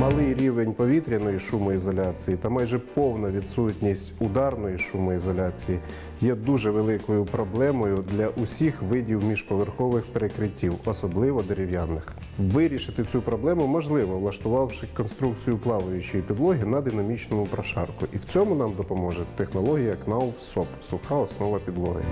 Малий рівень повітряної шумоізоляції та майже повна відсутність ударної шумоізоляції є дуже великою проблемою для усіх видів міжповерхових перекриттів, особливо дерев'яних. Вирішити цю проблему можливо, влаштувавши конструкцію плаваючої підлоги на динамічному прошарку. І в цьому нам допоможе технологія КНАУФ СОП суха основа підлоги.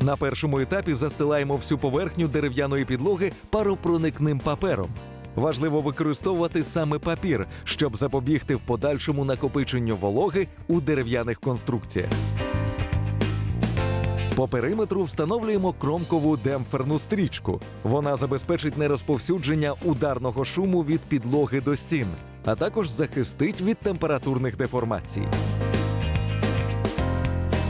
На першому етапі застилаємо всю поверхню дерев'яної підлоги паропроникним папером. Важливо використовувати саме папір, щоб запобігти в подальшому накопиченню вологи у дерев'яних конструкціях. По периметру встановлюємо кромкову демпферну стрічку. Вона забезпечить нерозповсюдження ударного шуму від підлоги до стін, а також захистить від температурних деформацій.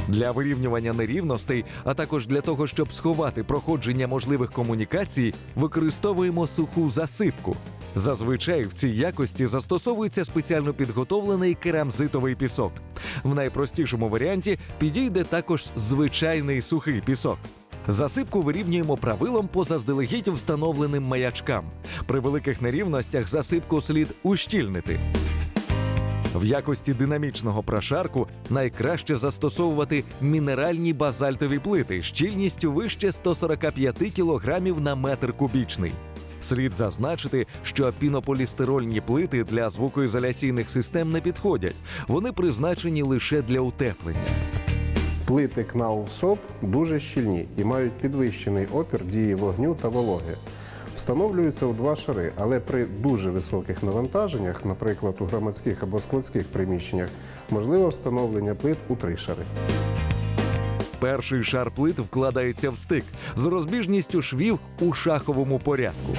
Для вирівнювання нерівностей, а також для того, щоб сховати проходження можливих комунікацій, використовуємо суху засипку. Зазвичай в цій якості застосовується спеціально підготовлений керамзитовий пісок. В найпростішому варіанті підійде також звичайний сухий пісок. Засипку вирівнюємо правилом по заздалегідь встановленим маячкам. При великих нерівностях засипку слід ущільнити. В якості динамічного прошарку найкраще застосовувати мінеральні базальтові плити щільністю вище 145 кг на метр кубічний. Слід зазначити, що пінополістирольні плити для звукоізоляційних систем не підходять. Вони призначені лише для утеплення. Плити КНАУФ СОП дуже щільні і мають підвищений опір дії вогню та вологи. Встановлюються у два шари, але при дуже високих навантаженнях, наприклад, у громадських або складських приміщеннях, можливе встановлення плит у три шари. Перший шар плит вкладається в стик з розбіжністю швів у шаховому порядку.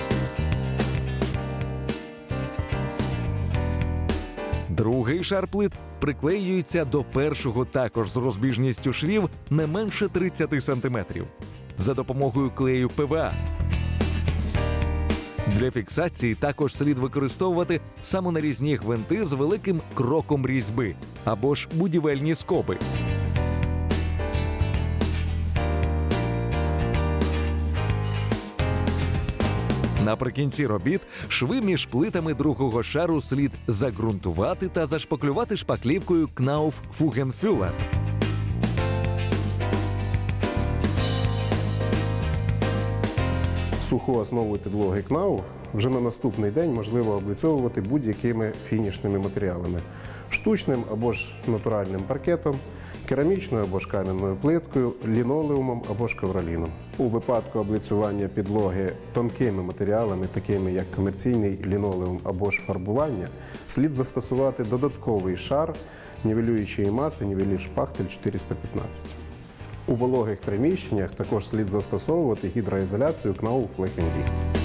Другий шар плит приклеюється до першого також з розбіжністю швів не менше 30 см за допомогою клею ПВА. Для фіксації також слід використовувати самонарізні гвинти з великим кроком різьби або ж будівельні скоби. Наприкінці робіт шви між плитами другого шару слід загрунтувати та зашпаклювати шпаклівкою Knauf Fugenfüller. Суху основу підлоги КНАУ вже на наступний день можливо облицьовувати будь-якими фінішними матеріалами: штучним або ж натуральним паркетом, керамічною або ж кам'яною плиткою, лінолеумом або ж ковроліном. У випадку облицювання підлоги тонкими матеріалами, такими як комерційний лінолеум або ж фарбування, слід застосувати додатковий шар нівелюючої маси нівелір шпахтель 415. У вологих приміщеннях також слід застосовувати гідроізоляцію КНАУ Флекендіхт.